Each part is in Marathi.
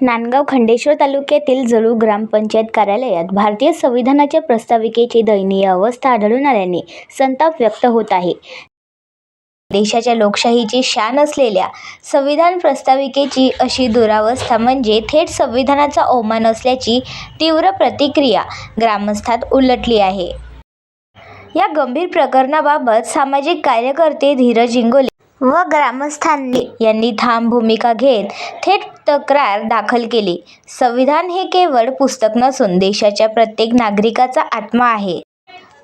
नांदगाव खंडेश्वर तालुक्यातील जळू ग्रामपंचायत कार्यालयात भारतीय संविधानाच्या प्रस्ताविकेची दयनीय अवस्था आढळून आल्याने संताप व्यक्त होत आहे. देशाच्या लोकशाहीची शान असलेल्या संविधान प्रस्ताविकेची अशी दुरावस्था म्हणजे थेट संविधानाचा अवमान असल्याची तीव्र प्रतिक्रिया ग्रामस्थात उलटली आहे. या गंभीर प्रकरणाबाबत सामाजिक कार्यकर्ते धीरज इंगोले व ग्रामस्थांनी यांनी ठाम भूमिका घेत थेट तक्रार दाखल केली. संविधान हे केवळ पुस्तक नसून देशाच्या प्रत्येक नागरिकाचा आत्मा आहे.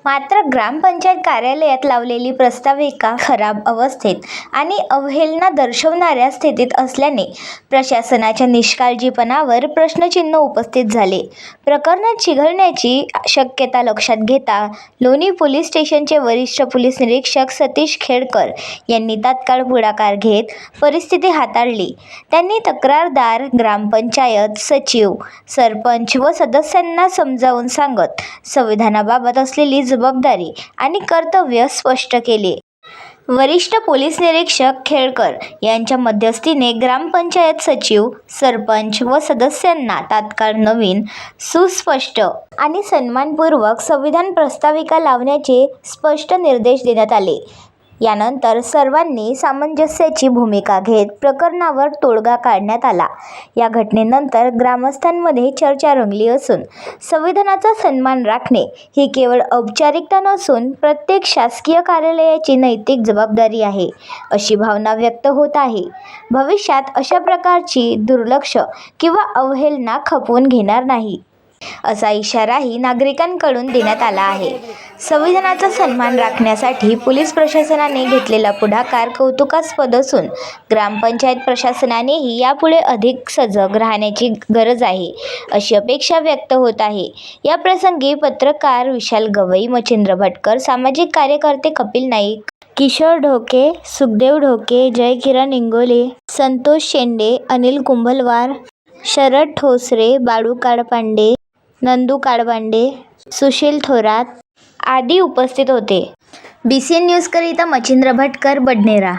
मात्र ग्रामपंचायत कार्यालयात लावलेली प्रस्ताविका खराब अवस्थेत आणि अवहेलना दर्शवणाऱ्या स्थितीत असल्याने प्रशासनाच्या निष्काळजीपणावर प्रश्नचिन्ह उपस्थित झाले. प्रकरण चिघळण्याची शक्यता लक्षात घेता लोणी पोलीस स्टेशनचे वरिष्ठ पोलीस निरीक्षक सतीश खेडकर यांनी तात्काळ पुढाकार घेत परिस्थिती हाताळली. त्यांनी तक्रारदार ग्रामपंचायत सचिव सरपंच व सदस्यांना समजावून सांगत संविधानाबाबत असलेली जबाबदारी आणि कर्तव्य स्पष्ट केले. वरिष्ठ पोलीस निरीक्षक खेळकर यांच्या मध्यस्थीने ग्रामपंचायत सचिव सरपंच व सदस्यांना तात्काळ नवीन सुस्पष्ट आणि सन्मानपूर्वक संविधान प्रस्ताविका लावण्याचे स्पष्ट निर्देश देण्यात आले. यानंतर सर्वांनी सामंजस्याची भूमिका घेत प्रकरणावर तोडगा काढण्यात आला. या घटनेनंतर ग्रामस्थांमध्ये चर्चा रंगली असून संविधानाचा सन्मान राखणे ही केवळ औपचारिकता नसून प्रत्येक शासकीय कार्यालयाची नैतिक जबाबदारी आहे अशी भावना व्यक्त होत आहे. भविष्यात अशा प्रकारची दुर्लक्ष किंवा अवहेलना खपवून घेणार नाही. असा इशाराही नागरिकांकडून देण्यात आला आहे. संविधानाचा सन्मान राखण्यासाठी पोलीस प्रशासनाने घेतलेला पुढाकार कौतुकास्पद असून ग्रामपंचायत प्रशासनानेही यापुढे अधिक सजग राहण्याची गरज आहे अशी अपेक्षा व्यक्त होत आहे. या प्रसंगी पत्रकार विशाल गवई मच्छिंद्र भटकर सामाजिक कार्यकर्ते कपिल नाईक किशोर ढोके सुखदेव ढोके जय किरण इंगोले संतोष शेंडे अनिल कुंभलवार शरद ठोसरे बाळू काळपांडे नंदू काडबांडे सुशील थोरात आदी उपस्थित होते. बी सी एन न्यूजकरिता मच्छिंद्र भटकर बडनेरा.